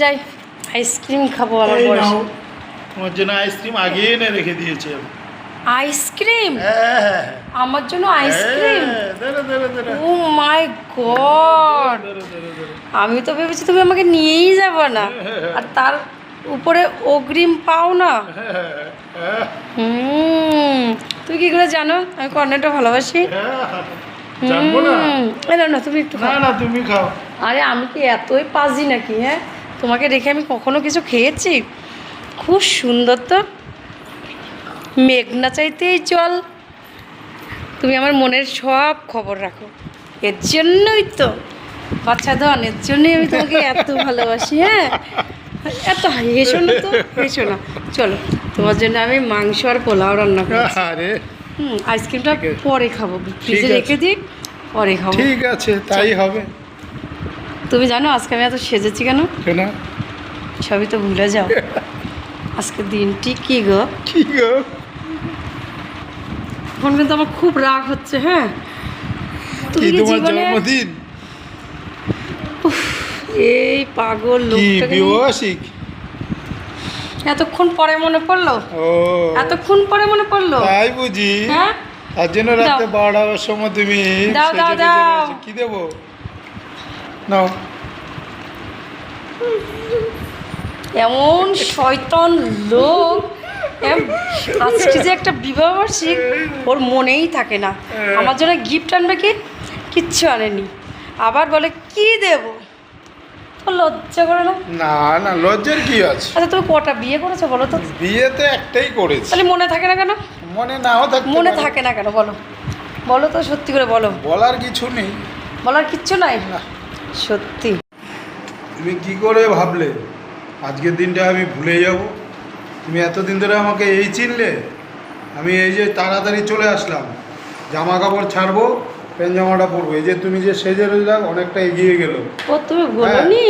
যাই আইসক্রিম খাব আমার বয়স তোমার জন্য আইসক্রিম আগে এনে রেখে দিয়েছি আমি। আইসক্রিম হ্যাঁ হ্যাঁ আমার জন্য আইসক্রিম হ্যাঁ। Oh my god. আমি তো ভেবেছি তুমি আমাকে নিয়েই যাব না। আর তার উপরে অগ্রিম পাও না? হ্যাঁ, হ্যাঁ, হুম তুমি কি করে জানো? আমি কর্নেলটা ভালোবাসি। হ্যাঁ। জানব না। না তুমি একটু না না তুমি খাও। আরে আমি কি এতই পাজি নাকি হ্যাঁ? তোমাকে রেখে আমি কখনো কিছু খেয়েছি? খুব সুন্দর তো। মেঘনা চাইতেই জল তুমি আমার মনের সব খবর রাখো। এর জন্যই তো। বাচ্চা ধন এর জন্যই আমি তোমাকে এত ভালোবাসি হ্যাঁ? এত হেসো না তো হেসো না। চলো তোমার জন্য আমি মাংস আর পোলাও রান্না করছি। হুম আইসক্রিমটা পরে খাব। ফ্রিজে রেখে দিই পরে খাব। ঠিক আছে তাই হবে। তুমি জানো আজকে আমি এত সেজেছি কেন? কেন? সবই তো ভুলে যাও। আজকে দিনটি কি গো? কি গো? এখন কিন্তু আমার খুব রাগ হচ্ছে হ্যাঁ? তুমি কি কি জীবনে জন্মদিন? এই পাগল লোকটাকে এতক্ষণ পরে মনে পড়ল? এতক্ষণ পরে মনে পড়ল? তাই বুঝি। হ্যাঁ? তার জন্য রাতে বারোটার সময় তুমি দাও, দাও, দাও। কি দেবো? নাও এমন শয়তান লোক। এম, আজকে যে একটা বিবাহ বার্ষিক ওর মনেই থাকে না। আমার জন্য গিফট আনবে কি? কিচ্ছু আনেনি। আবার বলে কি দেব? লজ্জা করে না? না না লজ্জার কি আছে? আচ্ছা তুমি কটা বিয়ে করেছ বলো তো? বিয়ে তো একটাই করেছি। তাহলে মনে থাকে না কেন? মনে নাও থাকতে মনে থাকে না কেন? বলো। বলো তো সত্যি করে বলো। বলার কিছু নেই। বলার কিচ্ছু নাই? না। সত্যি। তুমি কি করে ভাবলে? আজকের দিনটা আমি ভুলে যাব। তুমি এতদিন ধরে আমাকে এই চিনলে? আমি এই যে তাড়াতাড়ি চলে আসলাম। জামা কাপড় ছাড়বো প্যান্ট জামাটা পরবো। এই যে তুমি যে সেজে রইলা অনেকটা এগিয়ে গেল। ও তুমি বলোনি?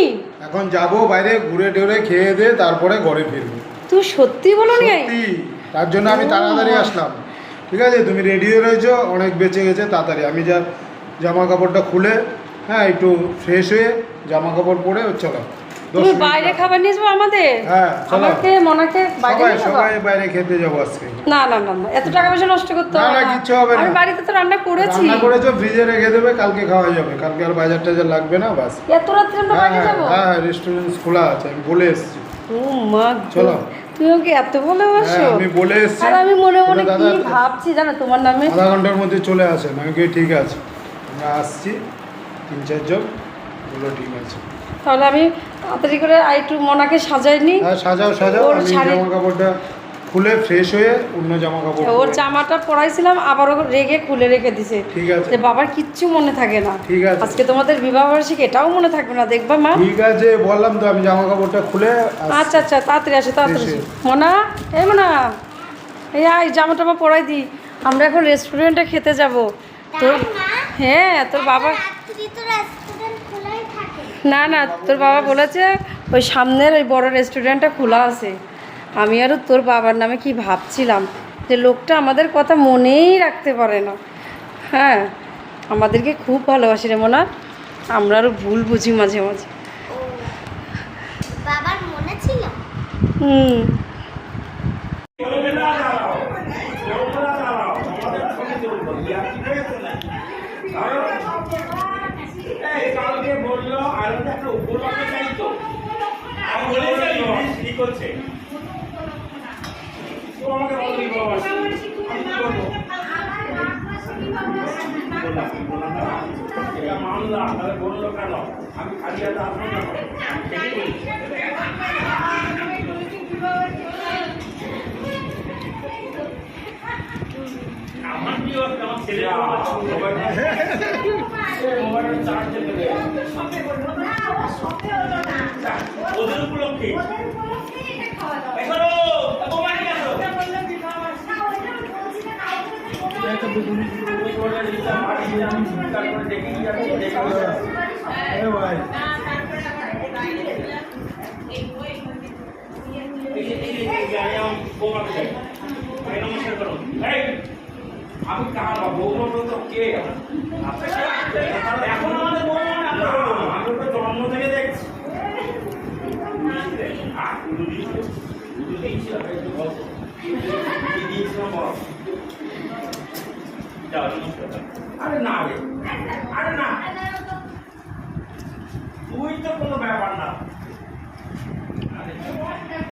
এখন যাব বাইরে ঘুরে টেরে খেয়ে দিয়ে তারপরে ঘরে ফিরবো। তুমি সত্যি বলোনি? সত্যি। তার জন্য আমি তাড়াতাড়ি আসলাম। ঠিক আছে তুমি রেডি হয়ে রয়েছো? অনেক বেঁচে গেছে তাড়াতাড়ি। আমি যা জামা কাপড়টা খুলে হ্যাঁ একটু ফ্রেশ হয়ে জামা কাপড় পরে চলো। তুমি বাইরে খাবার নিয়ে যাব আমাদের? হ্যাঁ। আমাকে মনাকে বাইরে নিয়ে যাব? সবাই বাইরে খেতে যাব আজকে। না না না এত টাকা পয়সা নষ্ট করতে হবে না, হবে না। আমি বাড়িতে তো রান্না করেছি। রান্না করেছ ফ্রিজে রেখে দেবে কালকে খাওয়া যাবে। কালকে আর বাজার টাজার লাগবে না বাস। এত রাত্রে আমরা হ্যাঁ বাইরে হ্যাঁ যাব? হ্যাঁ রেস্টুরেন্ট খোলা আছে আমি বলে এসেছি। ও মা চলো। তুমি ওকে এত ভালোবাসো? হ্যাঁ আমি বলে এসেছি। আর আমি মনে মনে কি ভাবছি জানো তোমার নামে? আধা ঘণ্টার মধ্যে চলে আসেন আমি ঠিক আছে আমরা আসছি। তিন চারজন বলল ঠিক আছে। তাহলে আমি তাড়াতাড়ি করে আর একটু মনাকে সাজাই নি। হ্যাঁ সাজাও সাজাও। ওর আমি শাড়ি- জামা কাপড়টা খুলে ফ্রেশ হয়ে অন্য জামা কাপড় ওর পরে। জামাটা পরাইছিলাম আবারও রেগে খুলে রেখে দিছে। ঠিক আছে। যে বাবার কিচ্ছু মনে থাকে না। ঠিক আছে। আজকে তোমাদের বিবাহ বার্ষিক এটাও মনে থাকবে না দেখবা মা। ঠিক আছে বললাম তো আমি জামা কাপড়টা খুলে। আচ্ছা আচ্ছা তাড়াতাড়ি আসো তাড়াতাড়ি এসে। আসো। মনা এই মনা। এই আয় জামা টামা পরাই দিই আমরা এখন রেস্টুরেন্টে খেতে যাব। তোর হ্যাঁ তোর বাবা না না তোর বাবা বলেছে ওই সামনের ওই বড় রেস্টুরেন্টটা খোলা আছে। আমি আরও তোর বাবার নামে কি ভাবছিলাম যে লোকটা আমাদের কথা মনেই রাখতে পারে না। হ্যাঁ আমাদেরকে খুব ভালোবাসি রে মোনা। আমরা আরও ভুল বুঝি মাঝে মাঝে। বাবার মনে ছিল? হুম এই কালকে বলল আরও একটা উপলক্ষ চাই তো আমি বলেছি কি করছে আমাকে মামলা কেন আমি। আমার ওদের উপলক্ষে এখনও মোবাইল গেছো তুমি বলে দিলাম বাড়ি দিলাম তারপরে দেখে যাচ্ছি দেখে আমি কার বৌমা তো কে এখন আমাদের বৌমা আমি তো জন্ম থেকে দেখছি কি দিয়েছিলাম বল যাও আরে না রে। আরে না। তুই তো কোনো ব্যাপার না। আরে